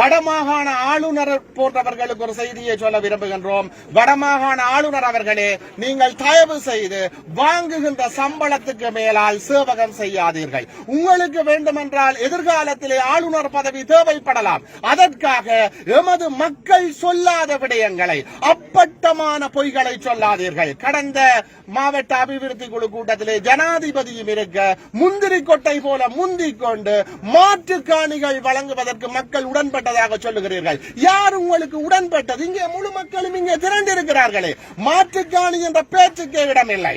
வடமாகாண ஆளுநர் போன்றவர்களுக்கு ஒரு செய்தியை சொல்ல விரும்புகின்றோம். வடமாகாண ஆளுநர் அவர்களே நீங்கள் தயவு செய்து வாங்குகின்ற சம்பளத்துக்கு மேலால் சேவகம் செய்யாதீர்கள். உங்களுக்கு வேண்டுமென்றால் எதிர்காலத்திலே ஆளுநர் பதவி தேவைப்படலாம். அதற்காக எமது மக்கள் சொல்லாத விடயங்களை அப்பட்டமான பொய்களை சொல்லாதீர்கள். கடந்த மாவட்ட அபிவிருத்தி குழு கூட்டத்திலே ஜனாதிபதியும் இருக்க முந்திரி கொட்டை போல முந்திக் கொண்டு மாற்று காணிகள் வழங்குவதற்கு மக்கள் உடன்பட்ட உடன்பட்டதாக சொல்லுகிறீர்கள். யார் உங்களுக்கு உடன்பட்டது? இங்கே முழு மக்களும் இங்கே திரண்டிருக்கிறார்களே. மாற்றுக்காணி என்ற பேச்சுக்கே இடமில்லை.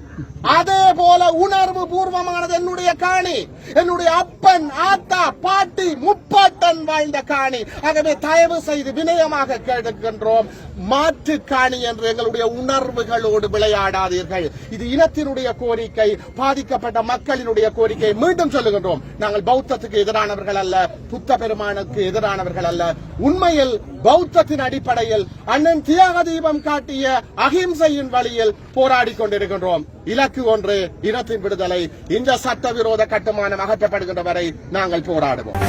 அதே போல உணர்வு பூர்வமானது என்னுடைய காணி. என்னுடைய அப்பன் ஆத்தா பாட்டி முப்பாட்டன் வாழ்ந்த காணி. ஆகவே தயவு செய்து வினயமாக கேட்கின்றோம். மாற்று காணி என்று எங்களுடைய உணர்வுகளோடு விளையாடாதீர்கள். இது இனத்தினுடைய கோரிக்கை பாதிக்கப்பட்ட மக்களினுடைய கோரிக்கை. மீண்டும் சொல்லுகின்றோம். நாங்கள் பௌத்தத்துக்கு எதிரானவர்கள் அல்ல புத்த பெருமானுக்கு எதிரானவர்கள் அல்ல. உண்மையில் பௌத்தத்தின் அடிப்படையில் அண்ணன் தியாக தீபம் காட்டிய அகிம்சையின் வழியில் போராடி கொண்டிருக்கின்றோம். இலக்கு ஒன்று இனத்தின் விடுதலை. இந்த சட்டவிரோத கட்டுமானம் அகற்றப்படுகின்ற வரை நாங்கள் போராடுவோம்.